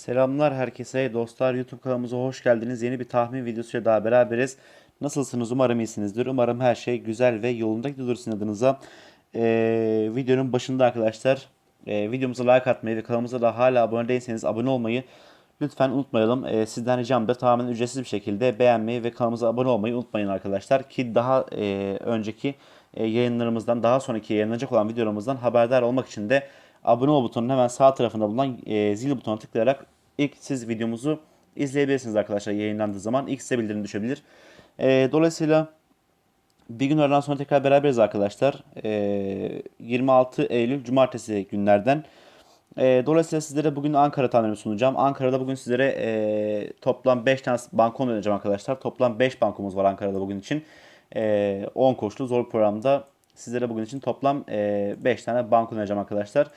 Selamlar herkese dostlar YouTube kanalımıza hoş geldiniz. Yeni bir tahmin videosuyla daha beraberiz. Nasılsınız? Umarım iyisinizdir. Umarım her şey güzel ve yolunda gidiyordur sizin adınıza. Ee, videonun başında arkadaşlar e, videomuza like atmayı ve kanalımıza da hala abone değilseniz abone olmayı lütfen unutmayalım. Ee, sizden ricam da tamamen ücretsiz bir şekilde beğenmeyi ve kanalımıza abone olmayı unutmayın arkadaşlar. Ki daha e, önceki e, yayınlarımızdan daha sonraki yayınlanacak olan videolarımızdan haberdar olmak için de abone ol butonunun hemen sağ tarafında bulunan e, zil butonuna tıklayarak ilk siz videomuzu izleyebilirsiniz arkadaşlar yayınlandığı zaman. ilk size bildirim düşebilir. E, dolayısıyla bir gün aradan sonra tekrar beraberiz arkadaşlar. E, 26 Eylül Cumartesi günlerden. E, dolayısıyla sizlere bugün Ankara tahminimi sunacağım. Ankara'da bugün sizlere e, toplam 5 tane banko önereceğim arkadaşlar. Toplam 5 bankomuz var Ankara'da bugün için. E, 10 koşulu zor programda sizlere bugün için toplam e, 5 tane banko önereceğim arkadaşlar.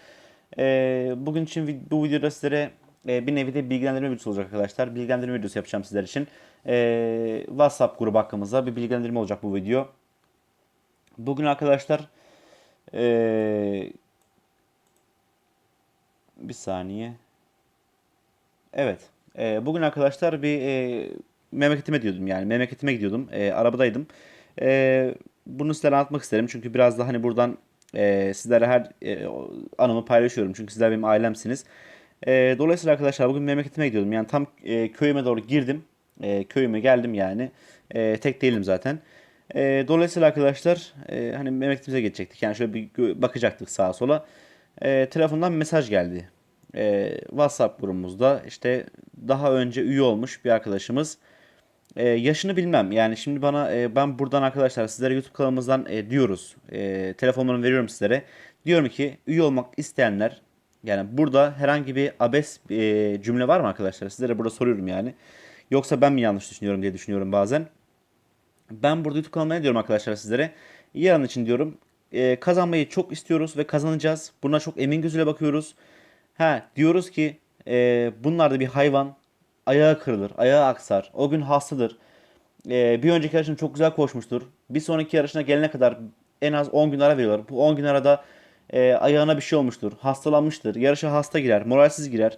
E, bugün için bu videoda sizlere e, bir nevi de bilgilendirme videosu olacak arkadaşlar. Bilgilendirme videosu yapacağım sizler için. E, WhatsApp grubu hakkımızda bir bilgilendirme olacak bu video. Bugün arkadaşlar e, bir saniye. Evet. E, bugün arkadaşlar bir e, memleketime gidiyordum yani. Memleketime gidiyordum. E, arabadaydım. E, bunu sizlere anlatmak isterim. Çünkü biraz da hani buradan e, sizlere her e, anımı paylaşıyorum. Çünkü sizler benim ailemsiniz. E, dolayısıyla arkadaşlar bugün memleketime gidiyordum. Yani tam e, köyüme doğru girdim. E, köyüme geldim yani. E, tek değilim zaten. E, dolayısıyla arkadaşlar e, hani memleketimize geçecektik. Yani şöyle bir bakacaktık sağa sola. E, telefondan mesaj geldi. E, WhatsApp grubumuzda işte daha önce üye olmuş bir arkadaşımız. E, yaşını bilmem. Yani şimdi bana e, ben buradan arkadaşlar sizlere YouTube kanalımızdan e, diyoruz. E, telefonlarımı veriyorum sizlere. Diyorum ki üye olmak isteyenler yani burada herhangi bir abes e, cümle var mı arkadaşlar? Sizlere burada soruyorum yani. Yoksa ben mi yanlış düşünüyorum diye düşünüyorum bazen. Ben burada YouTube kanalıma ne diyorum arkadaşlar sizlere? Yarın için diyorum. e, kazanmayı çok istiyoruz ve kazanacağız. Buna çok emin gözüyle bakıyoruz. Ha diyoruz ki e, bunlar da bir hayvan. Ayağı kırılır, ayağı aksar. O gün hastadır. E, bir önceki yarışını çok güzel koşmuştur. Bir sonraki yarışına gelene kadar en az 10 gün ara veriyorlar. Bu 10 gün arada e, ayağına bir şey olmuştur. Hastalanmıştır. Yarışa hasta girer, moralsiz girer.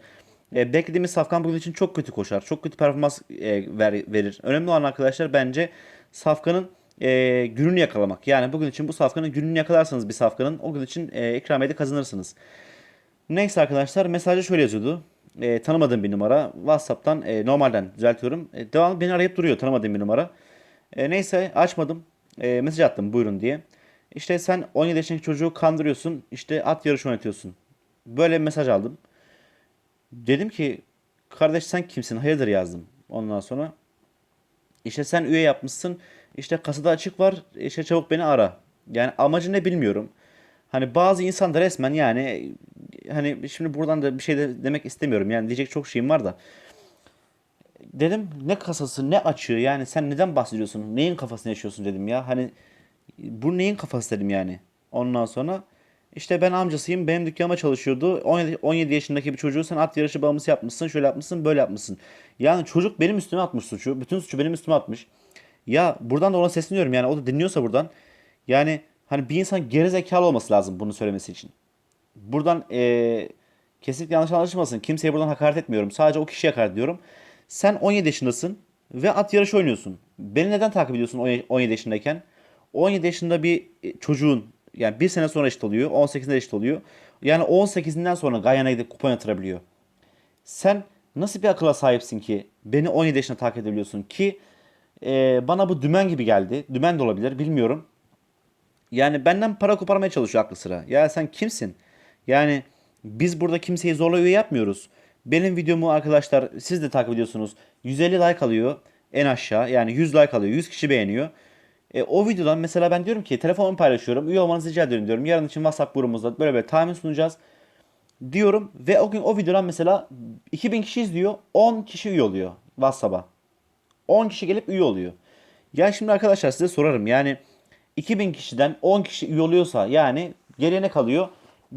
E, beklediğimiz Safkan bugün için çok kötü koşar. Çok kötü performans e, ver, verir. Önemli olan arkadaşlar bence Safkan'ın e, gününü yakalamak. Yani bugün için bu Safkan'ın gününü yakalarsanız bir Safkan'ın o gün için e, ikramiye kazanırsınız. Neyse arkadaşlar mesajda şöyle yazıyordu. E, tanımadığım bir numara. WhatsApp'tan e, normalden düzeltiyorum. E, devamlı beni arayıp duruyor tanımadığım bir numara. E, neyse açmadım. E, mesaj attım buyurun diye. İşte sen 17 yaşındaki çocuğu kandırıyorsun. İşte at yarışı oynatıyorsun. Böyle bir mesaj aldım. Dedim ki kardeş sen kimsin? Hayırdır yazdım. Ondan sonra işte sen üye yapmışsın. İşte kasada açık var. İşte çabuk beni ara. Yani amacı ne bilmiyorum. Hani bazı insan da resmen yani hani şimdi buradan da bir şey de demek istemiyorum. Yani diyecek çok şeyim var da. Dedim ne kasası ne açığı yani sen neden bahsediyorsun? Neyin kafasını yaşıyorsun dedim ya. Hani bu neyin kafası dedim yani. Ondan sonra işte ben amcasıyım benim dükkanıma çalışıyordu. 17, 17 yaşındaki bir çocuğu sen at yarışı bağımlısı yapmışsın. Şöyle yapmışsın böyle yapmışsın. Yani çocuk benim üstüme atmış suçu. Bütün suçu benim üstüme atmış. Ya buradan da ona sesleniyorum yani o da dinliyorsa buradan. Yani hani bir insan gerizekalı olması lazım bunu söylemesi için. Buradan eee, kesinlikle yanlış anlaşılmasın. Kimseye buradan hakaret etmiyorum. Sadece o kişiye hakaret ediyorum. Sen 17 yaşındasın ve at yarışı oynuyorsun. Beni neden takip ediyorsun 17 yaşındayken? 17 yaşında bir e, çocuğun yani bir sene sonra eşit oluyor. 18'inde eşit oluyor. Yani 18'inden sonra Guyana gidip kupa yatırabiliyor. Sen nasıl bir akıla sahipsin ki beni 17 yaşında takip edebiliyorsun ki e, bana bu dümen gibi geldi. Dümen de olabilir bilmiyorum. Yani benden para koparmaya çalışıyor aklı sıra. Ya sen kimsin? Yani biz burada kimseyi zorla üye yapmıyoruz. Benim videomu arkadaşlar siz de takip ediyorsunuz. 150 like alıyor en aşağı. Yani 100 like alıyor. 100 kişi beğeniyor. E, o videodan mesela ben diyorum ki telefonumu paylaşıyorum. Üye olmanızı rica ediyorum diyorum. Yarın için WhatsApp grubumuzda böyle böyle tahmin sunacağız diyorum. Ve o gün o videodan mesela 2000 kişi izliyor. 10 kişi üye oluyor WhatsApp'a. 10 kişi gelip üye oluyor. Ya şimdi arkadaşlar size sorarım yani 2000 kişiden 10 kişi üye oluyorsa yani geriye ne kalıyor?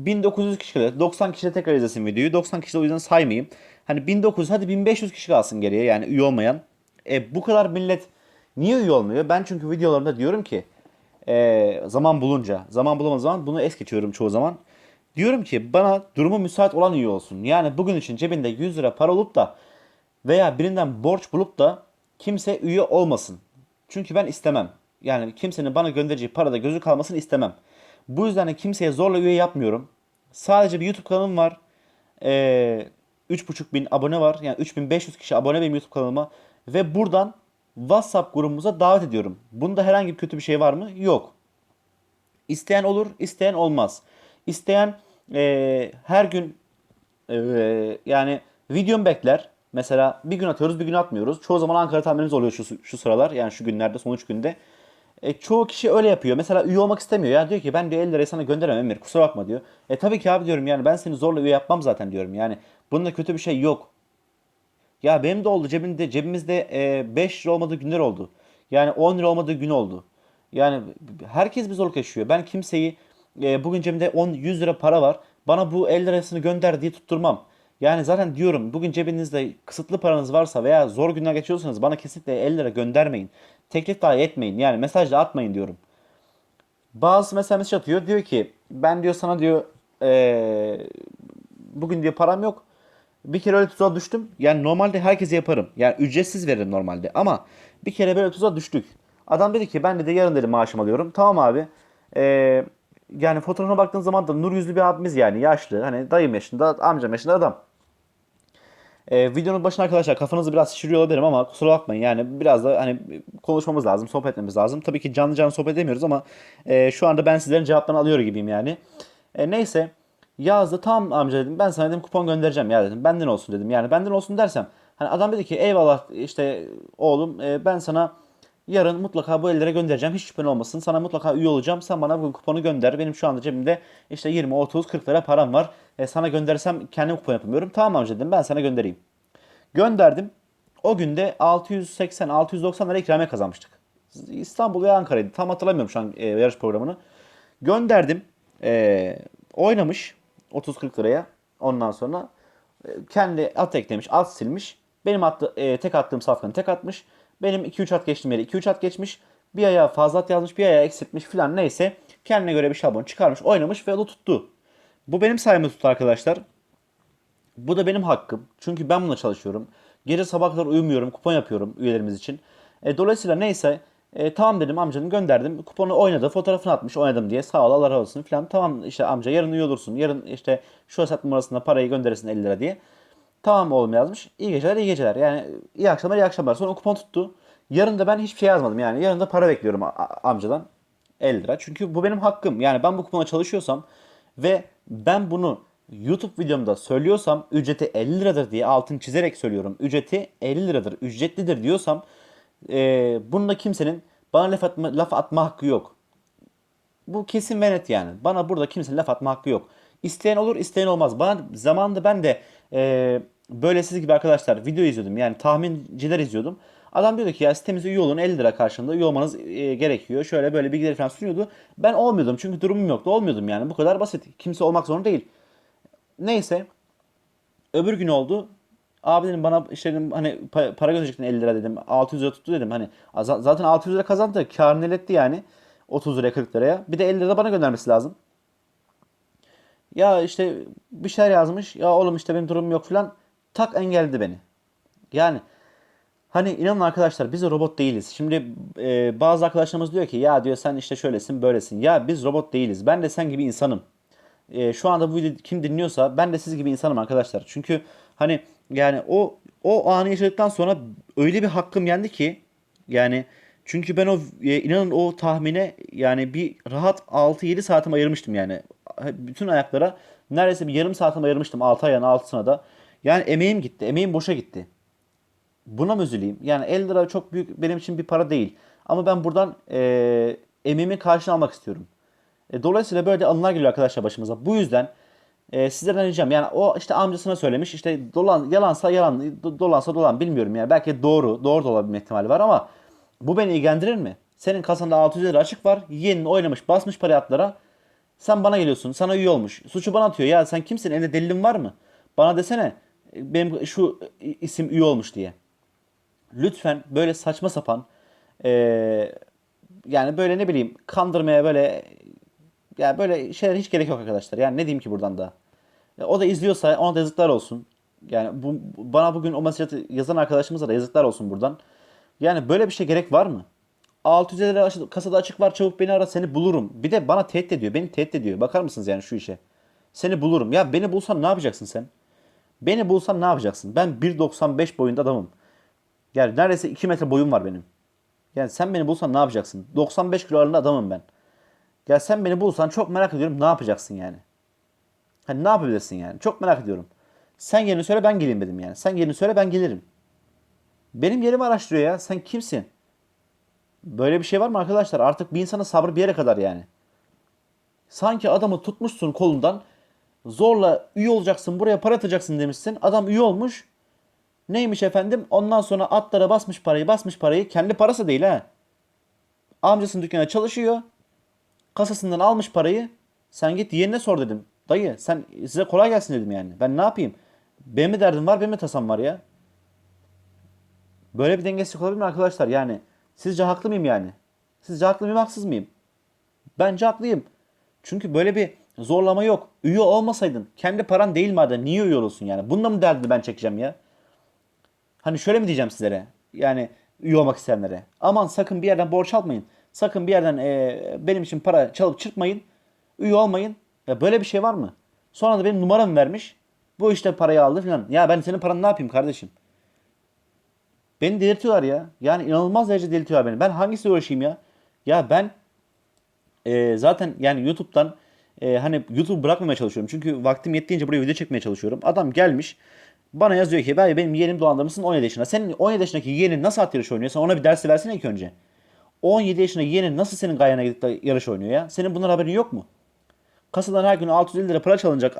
1900 kişi kalıyor. 90 kişi de tekrar izlesin videoyu. 90 kişi de o yüzden saymayayım. Hani 1900 hadi 1500 kişi kalsın geriye yani üye olmayan. E bu kadar millet niye üye olmuyor? Ben çünkü videolarımda diyorum ki e, zaman bulunca zaman bulamadığım zaman bunu es geçiyorum çoğu zaman. Diyorum ki bana durumu müsait olan üye olsun. Yani bugün için cebinde 100 lira para olup da veya birinden borç bulup da kimse üye olmasın. Çünkü ben istemem. Yani kimsenin bana göndereceği parada gözü kalmasını istemem. Bu yüzden de kimseye zorla üye yapmıyorum. Sadece bir YouTube kanalım var. Ee, 3.5 bin abone var. Yani 3500 kişi abone benim YouTube kanalıma. Ve buradan WhatsApp grubumuza davet ediyorum. Bunda herhangi bir kötü bir şey var mı? Yok. İsteyen olur, isteyen olmaz. İsteyen eee, her gün eee, yani videom bekler. Mesela bir gün atıyoruz, bir gün atmıyoruz. Çoğu zaman Ankara tahminimiz oluyor şu, şu sıralar. Yani şu günlerde, son 3 günde. E, çoğu kişi öyle yapıyor. Mesela üye olmak istemiyor. Ya diyor ki ben diyor 50 lirayı sana gönderemem Emir. Kusura bakma diyor. E tabii ki abi diyorum yani ben seni zorla üye yapmam zaten diyorum. Yani bunda kötü bir şey yok. Ya benim de oldu cebimde cebimizde e, 5 lira olmadığı günler oldu. Yani 10 lira olmadığı gün oldu. Yani herkes bir zorluk yaşıyor. Ben kimseyi e, bugün cebimde 10 100 lira para var. Bana bu 50 lirasını gönder diye tutturmam. Yani zaten diyorum bugün cebinizde kısıtlı paranız varsa veya zor günler geçiyorsanız bana kesinlikle 50 lira göndermeyin. Teklif dahi etmeyin. Yani mesaj da atmayın diyorum. Bazı mesela mesaj atıyor. Diyor ki ben diyor sana diyor eee, bugün diyor param yok. Bir kere öyle tuzağa düştüm. Yani normalde herkese yaparım. Yani ücretsiz veririm normalde. Ama bir kere böyle tuzağa düştük. Adam dedi ki ben de yarın dedi maaşımı alıyorum. Tamam abi. Eee, yani fotoğrafına baktığın zaman da nur yüzlü bir abimiz yani yaşlı. Hani dayım yaşında, amcam yaşında adam. Ee, videonun başına arkadaşlar kafanızı biraz şişiriyor olabilirim ama kusura bakmayın yani biraz da hani konuşmamız lazım, sohbet etmemiz lazım. Tabii ki canlı canlı sohbet edemiyoruz ama e, şu anda ben sizlerin cevaplarını alıyor gibiyim yani. E, neyse yazdı tamam amca dedim ben sana dedim kupon göndereceğim ya dedim benden olsun dedim. Yani benden olsun dersem hani adam dedi ki eyvallah işte oğlum e, ben sana yarın mutlaka bu ellere göndereceğim hiç şüphen olmasın sana mutlaka üye olacağım sen bana bu kuponu gönder benim şu anda cebimde işte 20 30 40 lira param var e, sana göndersem kendim kupon yapamıyorum tamam amca dedim ben sana göndereyim. Gönderdim. O günde 680-690 lira ikramiye kazanmıştık. İstanbul ve Ankara'ydı. Tam hatırlamıyorum şu an e, yarış programını. Gönderdim. E, oynamış 30-40 liraya. Ondan sonra e, kendi at eklemiş, at silmiş. Benim attı, e, tek attığım safkanı tek atmış. Benim 2-3 at geçtiğim yere 2-3 at geçmiş. Bir ayağı fazla at yazmış, bir ayağı eksiltmiş filan neyse. Kendine göre bir şablon çıkarmış, oynamış ve o tuttu. Bu benim sayemde tuttu arkadaşlar. Bu da benim hakkım. Çünkü ben bununla çalışıyorum. Gece sabah kadar uyumuyorum. Kupon yapıyorum üyelerimiz için. E, dolayısıyla neyse e, tamam dedim amcanın gönderdim. Kuponu oynadı. Fotoğrafını atmış oynadım diye. Sağ ol Allah razı olsun falan. Tamam işte amca yarın üye olursun. Yarın işte şu hesap numarasında parayı gönderirsin 50 lira diye. Tamam oğlum yazmış. İyi geceler iyi geceler. Yani iyi akşamlar iyi akşamlar. Sonra kupon tuttu. Yarın da ben hiçbir şey yazmadım yani. Yarın da para bekliyorum amcadan. 50 lira. Çünkü bu benim hakkım. Yani ben bu kupona çalışıyorsam ve ben bunu YouTube videomda söylüyorsam ücreti 50 liradır diye altını çizerek söylüyorum. Ücreti 50 liradır, ücretlidir diyorsam e, bunda kimsenin bana laf atma, laf atma hakkı yok. Bu kesin ve net yani. Bana burada kimsenin laf atma hakkı yok. İsteyen olur, isteyen olmaz. Bana zamanında ben de e, böyle siz gibi arkadaşlar video izliyordum. Yani tahminciler izliyordum. Adam diyordu ki ya sitemize üye olun 50 lira karşılığında üye olmanız e, gerekiyor. Şöyle böyle bilgileri falan sunuyordu. Ben olmuyordum çünkü durumum yoktu. Olmuyordum yani. Bu kadar basit. Kimse olmak zorunda değil. Neyse. Öbür gün oldu. Abi dedim bana işte dedim, hani pa- para gönderecektin 50 lira dedim. 600 lira tuttu dedim. Hani za- zaten 600 lira kazandı. Kârını etti yani. 30 liraya 40 liraya. Bir de 50 lira bana göndermesi lazım. Ya işte bir şeyler yazmış. Ya oğlum işte benim durumum yok falan. Tak engelledi beni. Yani hani inanın arkadaşlar biz robot değiliz. Şimdi e, bazı arkadaşlarımız diyor ki ya diyor sen işte şöylesin böylesin. Ya biz robot değiliz. Ben de sen gibi insanım e, şu anda bu videoyu kim dinliyorsa ben de siz gibi insanım arkadaşlar. Çünkü hani yani o o anı yaşadıktan sonra öyle bir hakkım yendi ki yani çünkü ben o e, inanın o tahmine yani bir rahat 6-7 saatimi ayırmıştım yani. Bütün ayaklara neredeyse bir yarım saatimi ayırmıştım 6 ayağın altısına da. Yani emeğim gitti. Emeğim boşa gitti. Buna mı üzüleyim? Yani 50 lira çok büyük benim için bir para değil. Ama ben buradan e, emeğimin karşılığını almak istiyorum. E, dolayısıyla böyle anılar geliyor arkadaşlar başımıza. Bu yüzden e, sizlerden ricam yani o işte amcasına söylemiş işte dolan yalansa yalan do- dolansa dolan bilmiyorum yani belki doğru doğru da olabilme ihtimali var ama bu beni ilgilendirir mi? Senin kasanda 600 lira açık var. Yeğenin oynamış basmış parayı atlara. Sen bana geliyorsun. Sana üye olmuş. Suçu bana atıyor. Ya sen kimsin? Elinde delilin var mı? Bana desene e, benim şu isim üye olmuş diye. Lütfen böyle saçma sapan e, yani böyle ne bileyim kandırmaya böyle Yani böyle şeyler hiç gerek yok arkadaşlar. Yani ne diyeyim ki buradan da. Ya o da izliyorsa ona da yazıklar olsun. Yani bu- bana bugün o mesajı yazan arkadaşımıza da yazıklar olsun buradan. Yani böyle bir şey gerek var mı? 650 lira kasada açık var çabuk beni ara seni bulurum. Bir de bana tehdit ediyor. Beni tehdit ediyor. Bakar mısınız yani şu işe? Seni bulurum. Ya beni bulsan ne yapacaksın sen? Beni bulsan ne yapacaksın? Ben 1.95 boyunda adamım. Yani neredeyse 2 metre boyum var benim. Yani sen beni bulsan ne yapacaksın? 95 kilo ağırlığında adamım ben. Ya sen beni bulsan çok merak ediyorum ne yapacaksın yani? Hani ne yapabilirsin yani? Çok merak ediyorum. Sen yerini söyle ben geleyim dedim yani. Sen yerini söyle ben gelirim. Benim yerimi araştırıyor ya. Sen kimsin? Böyle bir şey var mı arkadaşlar? Artık bir insanın sabrı bir yere kadar yani. Sanki adamı tutmuşsun kolundan. Zorla üye olacaksın buraya para atacaksın demişsin. Adam üye olmuş. Neymiş efendim? Ondan sonra atlara basmış parayı basmış parayı. Kendi parası değil ha. Amcasının dükkanına çalışıyor. Kasasından almış parayı. Sen git yeğenine sor dedim. Dayı sen size kolay gelsin dedim yani. Ben ne yapayım? Benim mi derdim var benim mi tasam var ya? Böyle bir dengesizlik olabilir mi arkadaşlar? Yani sizce haklı mıyım yani? Sizce haklı mıyım haksız mıyım? Bence haklıyım. Çünkü böyle bir zorlama yok. Üye olmasaydın kendi paran değil madem niye üye olursun yani? Bunda mı derdini ben çekeceğim ya? Hani şöyle mi diyeceğim sizlere? Yani üye olmak isteyenlere. Aman sakın bir yerden borç almayın. Sakın bir yerden e, benim için para çalıp çırpmayın. Üye olmayın. Ya böyle bir şey var mı? Sonra da benim numaramı vermiş. Bu işte parayı aldı falan. Ya ben senin paranı ne yapayım kardeşim? Beni delirtiyorlar ya. Yani inanılmaz derece delirtiyorlar beni. Ben hangisiyle uğraşayım ya? Ya ben e, zaten yani YouTube'dan e, hani YouTube bırakmamaya çalışıyorum. Çünkü vaktim yettiğince buraya video çekmeye çalışıyorum. Adam gelmiş bana yazıyor ki ben benim yeğenim dolandırmışsın 17 yaşında. Senin 17 yaşındaki yeğenin nasıl at yarışı oynuyor? Sen ona bir dersi versene ilk önce. 17 yaşında yeğenin nasıl senin gayana gidip de yarış oynuyor ya? Senin bunlar haberin yok mu? Kasadan her gün 650 lira para çalınacak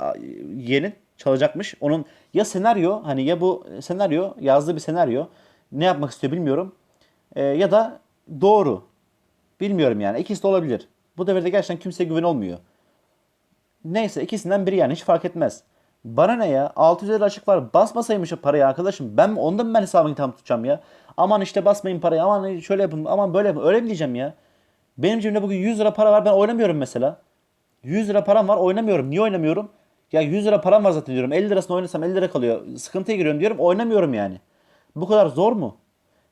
yeğenin çalacakmış. Onun ya senaryo hani ya bu senaryo yazdığı bir senaryo ne yapmak istiyor bilmiyorum. E, ya da doğru. Bilmiyorum yani. İkisi de olabilir. Bu devirde gerçekten kimseye güven olmuyor. Neyse ikisinden biri yani hiç fark etmez. Bana ne ya? 600 lira açık var. Basmasaymış parayı arkadaşım. Ben ondan ben hesabını tam tutacağım ya? Aman işte basmayın parayı. Aman şöyle yapın. Aman böyle yapın. Öyle mi diyeceğim ya? Benim cebimde bugün 100 lira para var. Ben oynamıyorum mesela. 100 lira param var. Oynamıyorum. Niye oynamıyorum? Ya 100 lira param var zaten diyorum. 50 lirasını oynasam 50 lira kalıyor. Sıkıntıya giriyorum diyorum. Oynamıyorum yani. Bu kadar zor mu?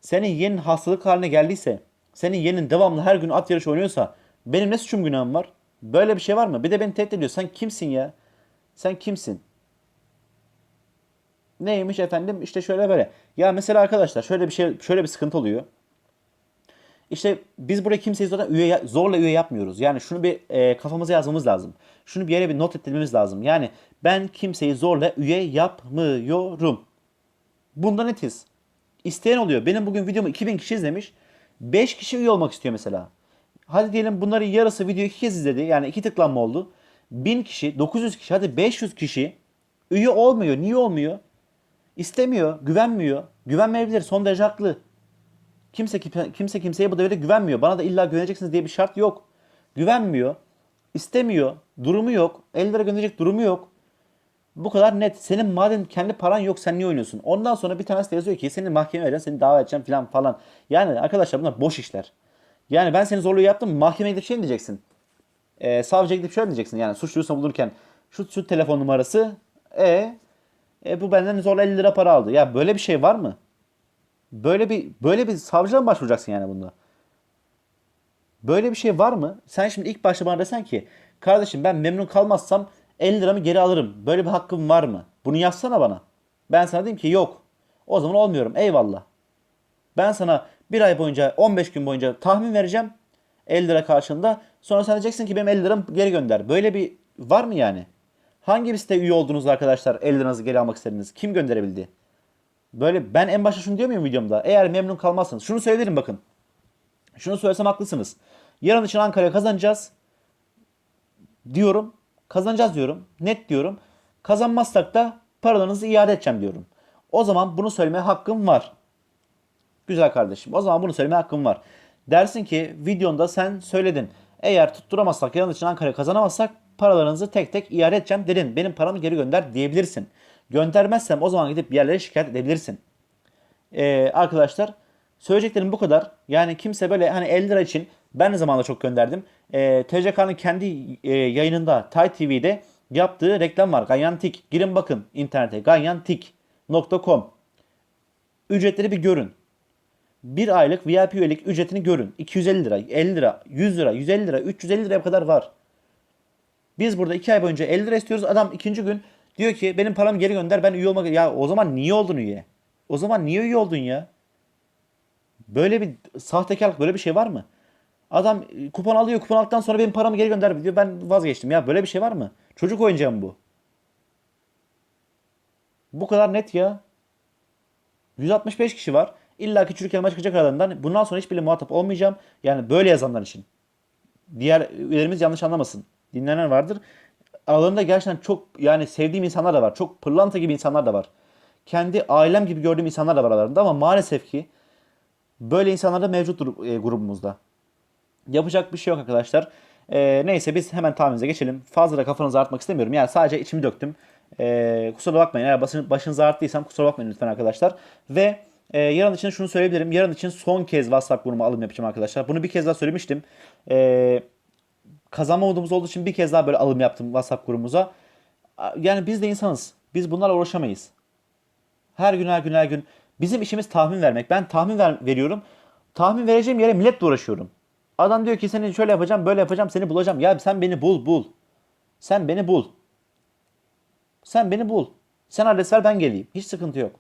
Senin yeğenin hastalık haline geldiyse, senin yeğenin devamlı her gün at yarışı oynuyorsa benim ne suçum günahım var? Böyle bir şey var mı? Bir de beni tehdit ediyor. Sen kimsin ya? Sen kimsin? Neymiş efendim? İşte şöyle böyle. Ya mesela arkadaşlar şöyle bir şey şöyle bir sıkıntı oluyor. İşte biz buraya kimseyi zaten üye, zorla üye yapmıyoruz. Yani şunu bir e, kafamıza yazmamız lazım. Şunu bir yere bir not ettirmemiz lazım. Yani ben kimseyi zorla üye yapmıyorum. Bunda netiz. İsteyen oluyor. Benim bugün videomu 2000 kişi izlemiş. 5 kişi üye olmak istiyor mesela. Hadi diyelim bunların yarısı videoyu iki kez izledi. Yani iki tıklanma oldu. 1000 kişi, 900 kişi, hadi 500 kişi üye olmuyor. Niye olmuyor? İstemiyor, güvenmiyor. Güvenmeyebilir. Son derece haklı. Kimse kimse kimseye bu devirde güvenmiyor. Bana da illa güveneceksiniz diye bir şart yok. Güvenmiyor. istemiyor. Durumu yok. 50 lira gönderecek durumu yok. Bu kadar net. Senin madem kendi paran yok sen niye oynuyorsun? Ondan sonra bir tanesi de yazıyor ki seni mahkemeye vereceğim, seni dava edeceğim falan falan. Yani arkadaşlar bunlar boş işler. Yani ben seni zorluğu yaptım mahkemeye gidip şey diyeceksin? Ee, savcıya gidip şöyle diyeceksin yani suçluysa bulurken şu, şu telefon numarası e, e bu benden zorla 50 lira para aldı. Ya böyle bir şey var mı? Böyle bir böyle bir savcıya mı başvuracaksın yani bunda? Böyle bir şey var mı? Sen şimdi ilk başta bana desen ki kardeşim ben memnun kalmazsam 50 liramı geri alırım. Böyle bir hakkım var mı? Bunu yazsana bana. Ben sana diyeyim ki yok. O zaman olmuyorum. Eyvallah. Ben sana bir ay boyunca 15 gün boyunca tahmin vereceğim. 50 lira karşılığında. Sonra sen diyeceksin ki benim 50 liramı geri gönder. Böyle bir var mı yani? Hangi bir site üye oldunuz arkadaşlar 50 liranızı geri almak istediniz? Kim gönderebildi? Böyle ben en başta şunu diyor muyum videomda? Eğer memnun kalmazsanız. Şunu söylerim bakın. Şunu söylesem haklısınız. Yarın için Ankara'ya kazanacağız. Diyorum. Kazanacağız diyorum. Net diyorum. Kazanmazsak da paralarınızı iade edeceğim diyorum. O zaman bunu söylemeye hakkım var. Güzel kardeşim. O zaman bunu söylemeye hakkım var. Dersin ki videonda sen söyledin. Eğer tutturamazsak yarın için Ankara'ya kazanamazsak paralarınızı tek tek iade edeceğim dedin. Benim paramı geri gönder diyebilirsin. Göndermezsem o zaman gidip bir yerlere şikayet edebilirsin. Ee, arkadaşlar söyleyeceklerim bu kadar. Yani kimse böyle hani 50 lira için Ben de zamanında çok gönderdim. E, TCK'nın kendi e, yayınında Tay TV'de yaptığı reklam var. Ganyantik. Girin bakın internete. Ganyantik.com Ücretleri bir görün. Bir aylık VIP üyelik ücretini görün. 250 lira, 50 lira, 100 lira, 150 lira, 350 liraya kadar var. Biz burada 2 ay boyunca 50 lira istiyoruz. Adam ikinci gün diyor ki benim paramı geri gönder ben üye olmak... Ya o zaman niye oldun üye? O zaman niye üye oldun ya? Böyle bir sahtekarlık böyle bir şey var mı? Adam e, kupon alıyor kupon aldıktan sonra benim paramı geri gönder diyor. Ben vazgeçtim. Ya böyle bir şey var mı? Çocuk oyuncağı mı bu? Bu kadar net ya. 165 kişi var. İlla ki çocuk elma çıkacak aralarından. Bundan sonra hiçbiriyle muhatap olmayacağım. Yani böyle yazanlar için. Diğer üyelerimiz yanlış anlamasın. Dinleyenler vardır. Aralarında gerçekten çok yani sevdiğim insanlar da var. Çok pırlanta gibi insanlar da var. Kendi ailem gibi gördüğüm insanlar da var aralarında ama maalesef ki böyle insanlar da mevcuttur e, grubumuzda. Yapacak bir şey yok arkadaşlar. E, neyse biz hemen tahminimize geçelim. Fazla da kafanızı artmak istemiyorum. Yani sadece içimi döktüm. E, kusura bakmayın. Eğer basın, başınızı arttıysam kusura bakmayın lütfen arkadaşlar. Ve e, yarın için şunu söyleyebilirim. Yarın için son kez WhatsApp grubu alım yapacağım arkadaşlar. Bunu bir kez daha söylemiştim. E, kazanma umudumuz olduğu için bir kez daha böyle alım yaptım WhatsApp grubumuza. Yani biz de insanız. Biz bunlarla uğraşamayız. Her gün her gün her gün. Bizim işimiz tahmin vermek. Ben tahmin ver, veriyorum. Tahmin vereceğim yere milletle uğraşıyorum. Adam diyor ki seni şöyle yapacağım, böyle yapacağım, seni bulacağım. Ya sen beni bul, bul. Sen beni bul. Sen beni bul. Sen adres ver ben geleyim. Hiç sıkıntı yok.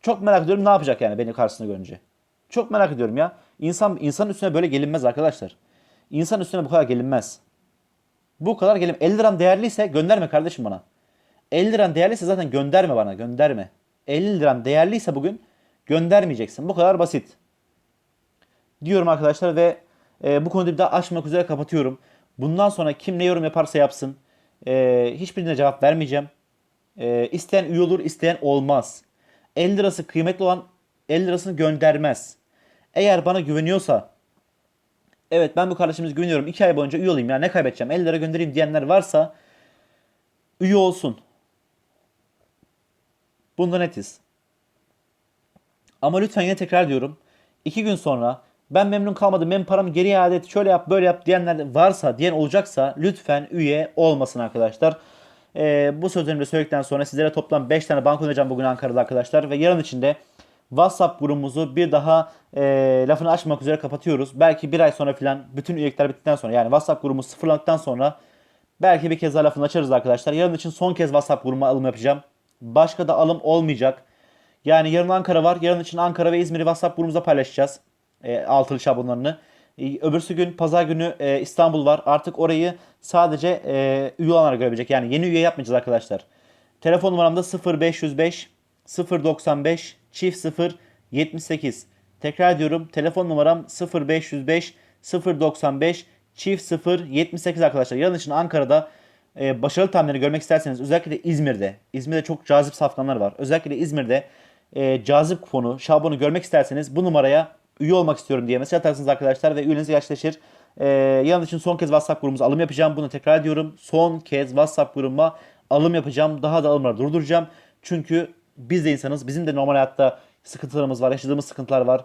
Çok merak ediyorum ne yapacak yani beni karşısına görünce. Çok merak ediyorum ya. İnsan insan üstüne böyle gelinmez arkadaşlar. İnsan üstüne bu kadar gelinmez. Bu kadar gelim. 50 liram değerliyse gönderme kardeşim bana. 50 liran değerliyse zaten gönderme bana. Gönderme. 50 liram değerliyse bugün göndermeyeceksin. Bu kadar basit. Diyorum arkadaşlar ve e, bu konuda bir daha açmak üzere kapatıyorum. Bundan sonra kim ne yorum yaparsa yapsın. E, hiçbirine cevap vermeyeceğim. E, isteyen üye olur, isteyen olmaz. 50 lirası kıymetli olan 50 lirasını göndermez. Eğer bana güveniyorsa evet ben bu kardeşimize güveniyorum 2 ay boyunca üye olayım ya ne kaybedeceğim 50 lira göndereyim diyenler varsa üye olsun. Bunda netiz. Ama lütfen yine tekrar diyorum. 2 gün sonra ben memnun kalmadım benim paramı geri iade et şöyle yap böyle yap diyenler varsa diyen olacaksa lütfen üye olmasın arkadaşlar. Ee, bu sözlerimi söyledikten sonra sizlere toplam 5 tane banko önereceğim bugün Ankara'da arkadaşlar. Ve yarın içinde WhatsApp grubumuzu bir daha e, lafını açmak üzere kapatıyoruz. Belki bir ay sonra filan bütün üyelikler bittikten sonra yani WhatsApp grubumuz sıfırlandıktan sonra belki bir kez daha lafını açarız arkadaşlar. Yarın için son kez WhatsApp grubuma alım yapacağım. Başka da alım olmayacak. Yani yarın Ankara var. Yarın için Ankara ve İzmir'i WhatsApp grubumuza paylaşacağız. E, altılı şablonlarını. E, öbürsü gün pazar günü e, İstanbul var. Artık orayı sadece e, üye olanlar görebilecek. Yani yeni üye yapmayacağız arkadaşlar. Telefon numaramda 0505 095 çift 0 78. Tekrar ediyorum. Telefon numaram 0505 095 çift 0 78 arkadaşlar. Yarın için Ankara'da e, başarılı tahminleri görmek isterseniz özellikle İzmir'de. İzmir'de çok cazip safkanlar var. Özellikle İzmir'de e, cazip kuponu, şablonu görmek isterseniz bu numaraya üye olmak istiyorum diye mesaj atarsınız arkadaşlar ve üyeniz gerçekleşir. Ee, yarın için son kez WhatsApp grubumuza alım yapacağım. Bunu tekrar ediyorum. Son kez WhatsApp grubuma alım yapacağım. Daha da alımları durduracağım. Çünkü biz de insanız. Bizim de normal hayatta sıkıntılarımız var. Yaşadığımız sıkıntılar var.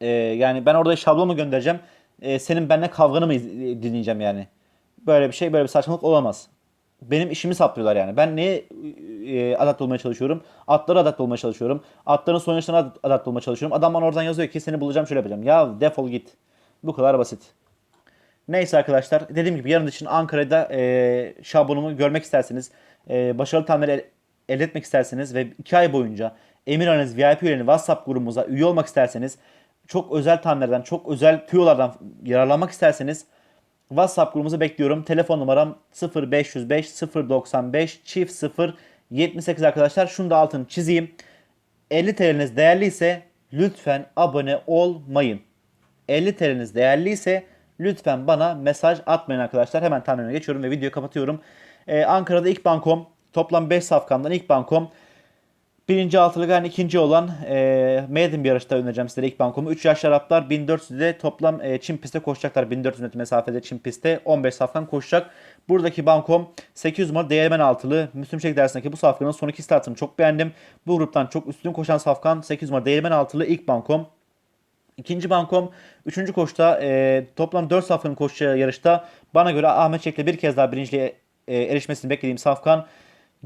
Ee, yani ben orada şablon mu göndereceğim? Ee, senin benimle kavganı mı dinleyeceğim yani? Böyle bir şey, böyle bir saçmalık olamaz. Benim işimi saplıyorlar yani. Ben neye e, adapte olmaya çalışıyorum? Atlara adapte olmaya çalışıyorum. Atların sonuçlarına ad- adapte olmaya çalışıyorum. Adam bana oradan yazıyor ki seni bulacağım şöyle yapacağım. Ya defol git. Bu kadar basit. Neyse arkadaşlar dediğim gibi yarın için Ankara'da e, şablonumu görmek isterseniz, e, başarılı el- elde etmek isterseniz ve 2 ay boyunca Emir Analiz VIP üyelerini WhatsApp grubumuza üye olmak isterseniz, çok özel tahminlerden, çok özel tüyolardan yararlanmak isterseniz WhatsApp grubumuzu bekliyorum. Telefon numaram 0505 095 çift 0 78 arkadaşlar. Şunu da altını çizeyim. 50 TL'niz değerliyse lütfen abone olmayın. 50 TL'niz değerliyse lütfen bana mesaj atmayın arkadaşlar. Hemen tahminime geçiyorum ve videoyu kapatıyorum. Ee, Ankara'da ilk bankom toplam 5 safkandan ilk bankom Birinci altılık yani ikinci olan e, maiden bir yarışta önereceğim sizlere ilk bankomu. 3 yaş Araplar 1400'de toplam e, Çin pistte koşacaklar. 1400 metre mesafede Çin pistte 15 safkan koşacak. Buradaki bankom 800 numara değirmen altılı. Müslüm Çelik dersindeki bu safkanın son iki startını çok beğendim. Bu gruptan çok üstün koşan safkan 800 numara değirmen altılı ilk bankom. İkinci bankom 3. koşta e, toplam 4 safkanın koşacağı yarışta bana göre Ahmet Çelik'le bir kez daha birinciliğe e, erişmesini beklediğim safkan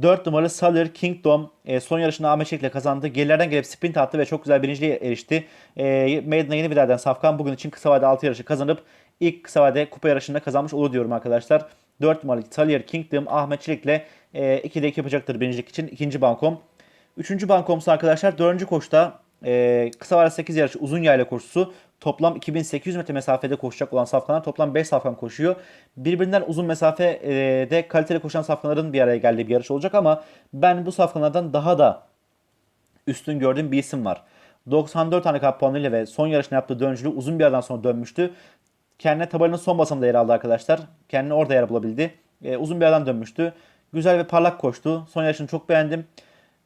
4 numaralı Salir Kingdom e, son yarışında Ahmet Çelik'le kazandı. Gerilerden gelip sprint attı ve çok güzel birinciliğe erişti. E, Maiden'a yeni eden safkan bugün için kısa vade 6 yarışı kazanıp ilk kısa vade kupa yarışında kazanmış olur diyorum arkadaşlar. 4 numaralı Salir Kingdom Ahmet Çelik'le e, 2'de 2 yapacaktır birincilik için. ikinci bankom. Üçüncü bankomsa arkadaşlar 4. koşta e, kısa vade 8 yarışı uzun yayla koşusu toplam 2800 metre mesafede koşacak olan safkanlar toplam 5 safkan koşuyor. Birbirinden uzun mesafede kaliteli koşan safkanların bir araya geldiği bir yarış olacak ama ben bu safkanlardan daha da üstün gördüğüm bir isim var. 94 handikap puanıyla ve son yarışını yaptığı döncülüğü uzun bir aradan sonra dönmüştü. Kendine tabelanın son basamında yer aldı arkadaşlar. Kendini orada yer bulabildi. E, uzun bir aradan dönmüştü. Güzel ve parlak koştu. Son yarışını çok beğendim.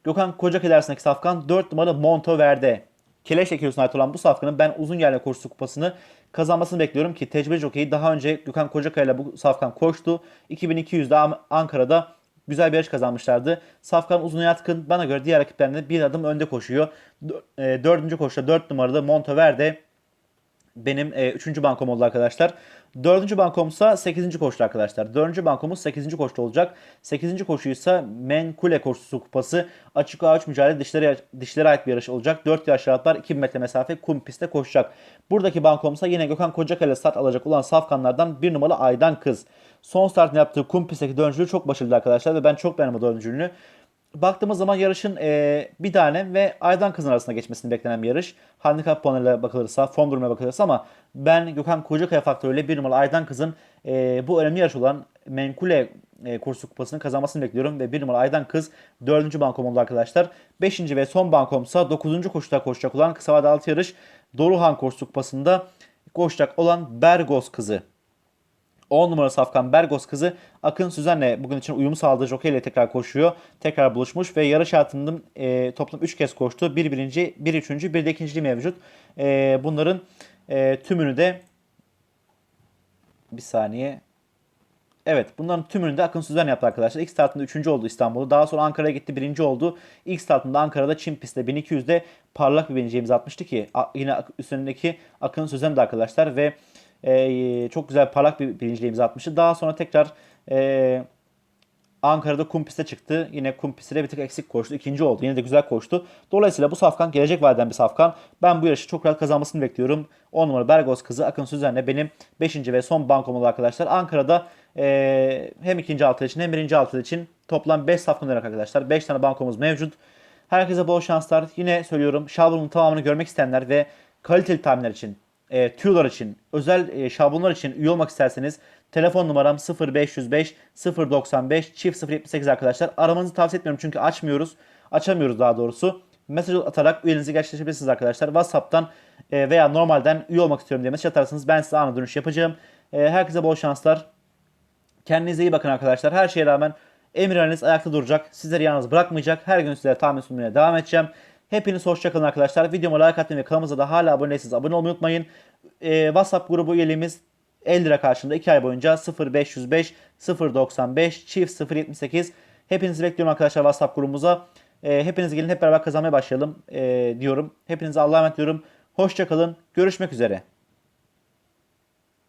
Gökhan Kocakaya arasındaki safkan 4 numaralı Monto Verde. Keleş kilosuna ait olan bu safkanın ben uzun yerle koşusu kupasını kazanmasını bekliyorum ki tecrübe jokeyi daha önce Gökhan Kocakaya ile bu safkan koştu. 2200'de Am- Ankara'da güzel bir yarış kazanmışlardı. Safkan uzun yatkın bana göre diğer rakiplerine bir adım önde koşuyor. E, Dördüncü koşuda 4 numaralı Monto Verde benim e, üçüncü bankom oldu arkadaşlar. Dördüncü bankomsa 8. koştu arkadaşlar. Dördüncü bankomuz 8. koştu olacak. 8. koşuysa Menkule koşusu kupası. Açık A3 mücadele dişlere, dişlere ait bir yarış olacak. 4 yaşlı atlar 2000 metre mesafe kum pistte koşacak. Buradaki bankomsa yine Gökhan Kocakaya start alacak olan safkanlardan bir numaralı Aydan Kız. Son startını yaptığı kum pistteki döncülüğü çok başarılı arkadaşlar ve ben çok beğendim o döncülüğünü baktığımız zaman yarışın e, bir tane ve Aydan Kızın arasında geçmesini beklenen bir yarış. Handikap puanıyla bakılırsa, form durumuna bakılırsa ama ben Gökhan Kocakaya faktörüyle bir numaralı Aydan Kız'ın e, bu önemli yarış olan Menkule e, kursu kupasını kazanmasını bekliyorum ve bir numaralı Aydan Kız dördüncü bankom oldu arkadaşlar. Beşinci ve son bankomsa dokuzuncu koşuda koşacak olan kısa vade altı yarış Doruhan kursu kupasında koşacak olan Bergos kızı. 10 numara Safkan Bergos kızı Akın Süzen'le bugün için uyum sağladığı jockey ile tekrar koşuyor. Tekrar buluşmuş ve yarış hayatında e, toplam 3 kez koştu. Bir birinci, bir üçüncü, bir de ikinciliği mevcut. E, bunların e, tümünü de bir saniye. Evet bunların tümünü de Akın Süzen yaptı arkadaşlar. İlk startında 3. oldu İstanbul'da. Daha sonra Ankara'ya gitti 1. oldu. İlk startında Ankara'da Çin pistte 1200'de parlak bir birinci imza atmıştı ki yine üstündeki Akın Süzen de arkadaşlar ve e, çok güzel parlak bir birinciliğe atmıştı. Daha sonra tekrar e, Ankara'da kum piste çıktı. Yine kum pistte bir tık eksik koştu. İkinci oldu. Yine de güzel koştu. Dolayısıyla bu safkan gelecek vadeden bir safkan. Ben bu yarışı çok rahat kazanmasını bekliyorum. 10 numara Bergos kızı Akın Süzen'le benim 5. ve son bankom oldu arkadaşlar. Ankara'da e, hem ikinci altı için hem birinci altı için toplam 5 safkan olarak arkadaşlar. 5 tane bankomuz mevcut. Herkese bol şanslar. Yine söylüyorum şablonun tamamını görmek isteyenler ve kaliteli tahminler için e, tüyolar için, özel e, şablonlar için üye olmak isterseniz telefon numaram 0505 095 çift 078 arkadaşlar. Aramanızı tavsiye etmiyorum çünkü açmıyoruz. Açamıyoruz daha doğrusu. Mesaj atarak üyeliğinizi gerçekleştirebilirsiniz arkadaşlar. WhatsApp'tan e, veya normalden üye olmak istiyorum diye mesaj atarsanız ben size anında dönüş yapacağım. E, herkese bol şanslar. Kendinize iyi bakın arkadaşlar. Her şeye rağmen emirleriniz ayakta duracak. Sizleri yalnız bırakmayacak. Her gün sizlere tahmin sunmaya devam edeceğim. Hepiniz hoşçakalın arkadaşlar. Videoma like atmayı ve kanalımıza da hala abone değilseniz abone olmayı unutmayın. Ee, WhatsApp grubu üyeliğimiz 50 lira karşılığında 2 ay boyunca 0505 095 çift 078. Hepinizi bekliyorum arkadaşlar WhatsApp grubumuza. Ee, hepiniz gelin hep beraber kazanmaya başlayalım ee, diyorum. Hepinize Allah'a emanet diyorum. Hoşçakalın. Görüşmek üzere.